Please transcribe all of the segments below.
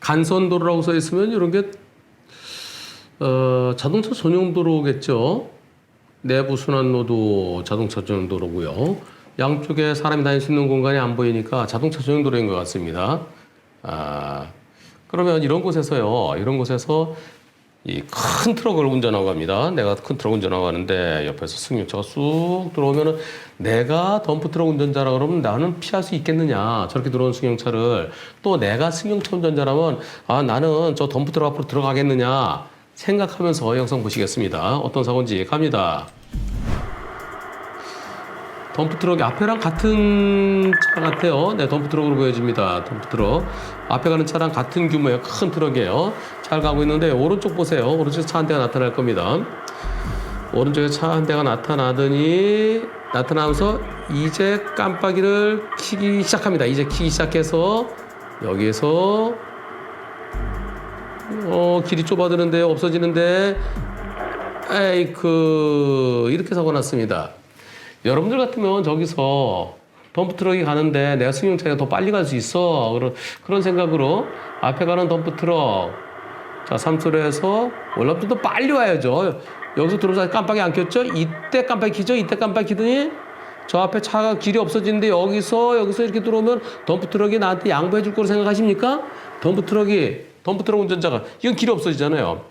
간선도로라고 써 있으면 이런 게 어, 자동차 전용 도로겠죠. 내부 순환로도 자동차 전용 도로고요. 양쪽에 사람이 다닐 수 있는 공간이 안 보이니까 자동차 전용 도로인 것 같습니다. 아, 그러면 이런 곳에서요. 이런 곳에서 이 큰 트럭을 운전하고 갑니다. 내가 큰 트럭 운전하고 가는데 옆에서 승용차가 쑥 들어오면은 내가 덤프 트럭 운전자라 그러면 나는 피할 수 있겠느냐. 저렇게 들어온 승용차를 또 내가 승용차 운전자라면 아 나는 저 덤프 트럭 앞으로 들어가겠느냐 생각하면서 영상 보시겠습니다. 어떤 사고인지 갑니다. 덤프트럭이 앞에랑 같은 차 같아요. 네, 덤프트럭으로 보여집니다. 덤프트럭. 앞에 가는 차랑 같은 규모의 큰 트럭이에요. 잘 가고 있는데 오른쪽 보세요. 오른쪽에 차 한 대가 나타날 겁니다. 오른쪽에 차 한 대가 나타나더니 나타나면서 이제 깜빡이를 켜기 시작합니다. 이제 켜기 시작해서 여기에서 어 길이 좁아드는데 없어지는데 에이그 이렇게 사고 났습니다. 여러분들 같으면 저기서 덤프트럭이 가는데 내가 승용차가 더 빨리 갈 수 있어. 그런, 그런 생각으로 앞에 가는 덤프트럭. 자, 올라면 더 빨리 와야죠. 여기서 들어오자 깜빡이 안 켰죠? 이때 깜빡이 켜죠? 이때 깜빡이 켜더니 저 앞에 차가 길이 없어지는데 여기서, 여기서 이렇게 들어오면 덤프트럭이 나한테 양보해 줄 거로 생각하십니까? 덤프트럭이, 덤프트럭 운전자가, 이건 길이 없어지잖아요.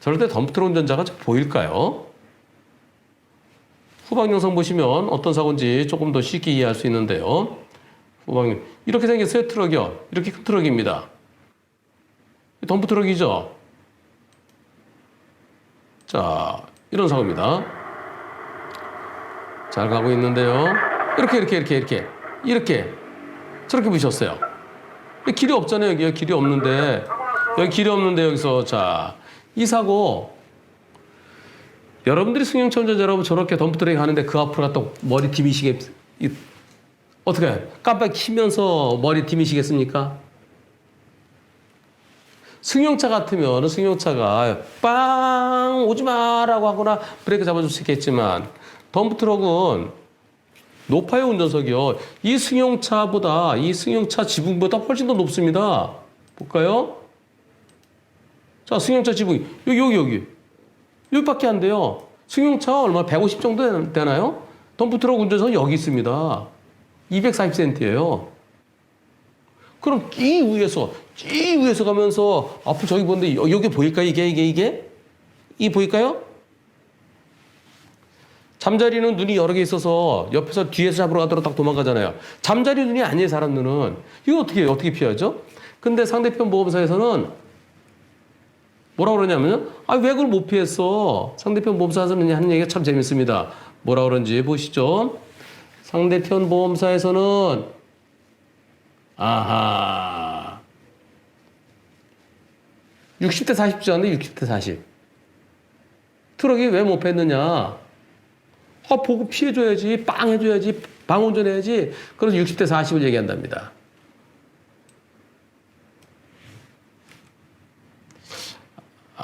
저럴 때 덤프트럭 운전자가 좀 보일까요? 후방 영상 보시면 어떤 사고인지 조금 더 쉽게 이해할 수 있는데요. 후방 이렇게 생겼어요 트럭이요. 이렇게 큰 트럭입니다. 덤프 트럭이죠. 자 이런 사고입니다. 잘 가고 있는데요. 이렇게 이렇게 이렇게 이렇게 이렇게 저렇게 부셨어요. 길이 없잖아요 여기 길이 없는데 여기 길이 없는데 여기서 자 이 사고 여러분들이 승용차 운전자라면 저렇게 덤프트럭이 가는데 그 앞으로 갔다 머리 디미시겠 이- 어떻게? 깜빡 키면서 머리 디미시겠습니까? 승용차 같으면 승용차가 빵 오지 마라고 하거나 브레이크 잡아줄 수 있겠지만 덤프트럭은 높아요 운전석이요. 이 승용차보다 이 승용차 지붕보다 훨씬 더 높습니다. 볼까요? 자 승용차 지붕 여기 여기 여기 여기밖에 안 돼요. 승용차 얼마 150 정도 되나요? 덤프트럭 운전석 여기 있습니다. 240cm예요. 그럼 이 위에서 이 위에서 가면서 앞으로 저기 보는데 여- 여기 보일까요? 이게 이게 이게 이 보일까요? 잠자리는 눈이 여러 개 있어서 옆에서 뒤에서 잡으러 가도록 딱 도망가잖아요. 잠자리 눈이 아니에요, 사람 눈은. 이거 어떻게 어떻게 피하죠? 근데 상대편 보험사에서는 뭐라 그러냐면요. 아, 왜 그걸 못 피했어? 상대편 보험사에서는 하는 얘기가 참 재밌습니다. 뭐라 그런지 보시죠. 상대편 보험사에서는 아하 60대 40주였는데 60대 40. 트럭이 왜못 뺐느냐? 아, 보고 피해줘야지, 빵 해줘야지, 방운전 해야지. 그래서 60대 40을 얘기한답니다.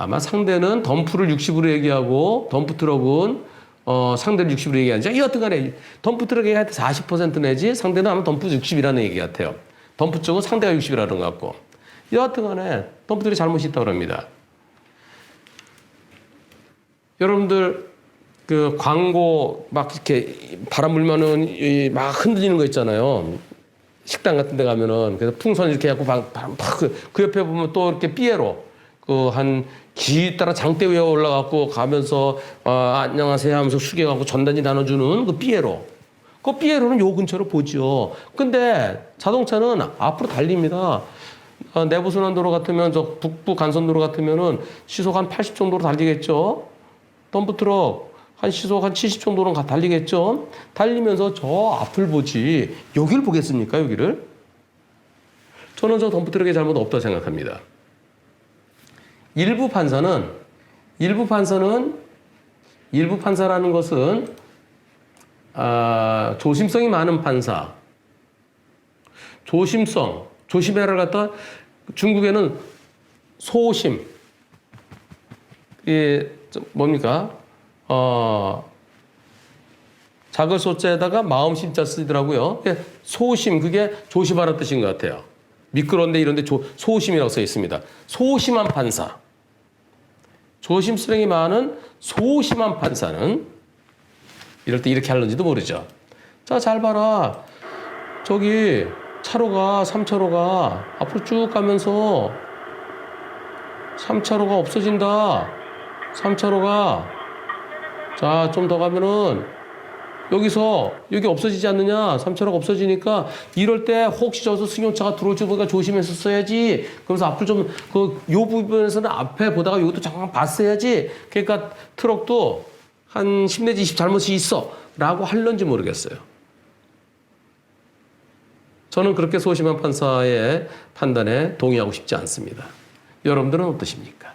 아마 상대는 덤프를 60으로 얘기하고 덤프 트럭은 어, 상대를 60으로 얘기하는지 여하튼 간에 덤프 트럭 얘기할 때40% 내지 상대는 아마 덤프 60이라는 얘기 같아요. 덤프 쪽은 상대가 60이라는 것 같고 여하튼 간에 덤프 트럭이 잘못이 있다고 합니다. 여러분들 그 광고 막 이렇게 바람 불면은 이막 흔들리는 거 있잖아요. 식당 같은 데 가면은 그래서 풍선 이렇게 해갖고 바- 바람 팍그 그 옆에 보면 또 이렇게 삐에로 그한 기 따라 장대 위에 올라가고 가면서 어, 안녕하세요 하면서 숙여갖고 전단지 나눠주는 그 삐에로 그 삐에로는 요 근처로 보죠. 근데 자동차는 앞으로 달립니다. 어, 내부 순환도로 같으면 저 북부 간선도로 같으면은 시속 한 80 정도로 달리겠죠. 덤프트럭 한 시속 한 70 정도는 가- 달리겠죠. 달리면서 저 앞을 보지 여기를 보겠습니까? 여기를? 저는 저 덤프트럭의 잘못 없다고 생각합니다. 일부 판사는 일부 판사는 일부 판사라는 것은 아, 조심성이 많은 판사, 조심성, 조심해를 갖다 중국에는 소심, 이좀 뭡니까? 어, 작을 소자에다가 마음 심자 쓰더라고요. 예, 소심 그게 조심하라는 뜻인 것 같아요. 미끄러운데 이런데 조, 소심이라고 써 있습니다. 소심한 판사. 조심스레이 많은 소심한 판사는 이럴 때 이렇게 하는지도 모르죠. 자, 잘 봐라. 저기 차로가 3차로가 앞으로 쭉 가면서 3차로가 없어진다. 3차로가 자, 좀 더 가면은 여기서 여기 없어지지 않느냐? 3차로가 없어지니까 이럴 때 혹시 저기서 승용차가 들어올지 보니까 조심해서 써야지. 그러면서 앞을 좀 그 요 부분에서는 앞에 보다가 이것도 잠깐 봤어야지. 그러니까 트럭도 한 10 내지 20 잘못이 있어라고 할런지 모르겠어요. 저는 그렇게 소심한 판사의 판단에 동의하고 싶지 않습니다. 여러분들은 어떠십니까?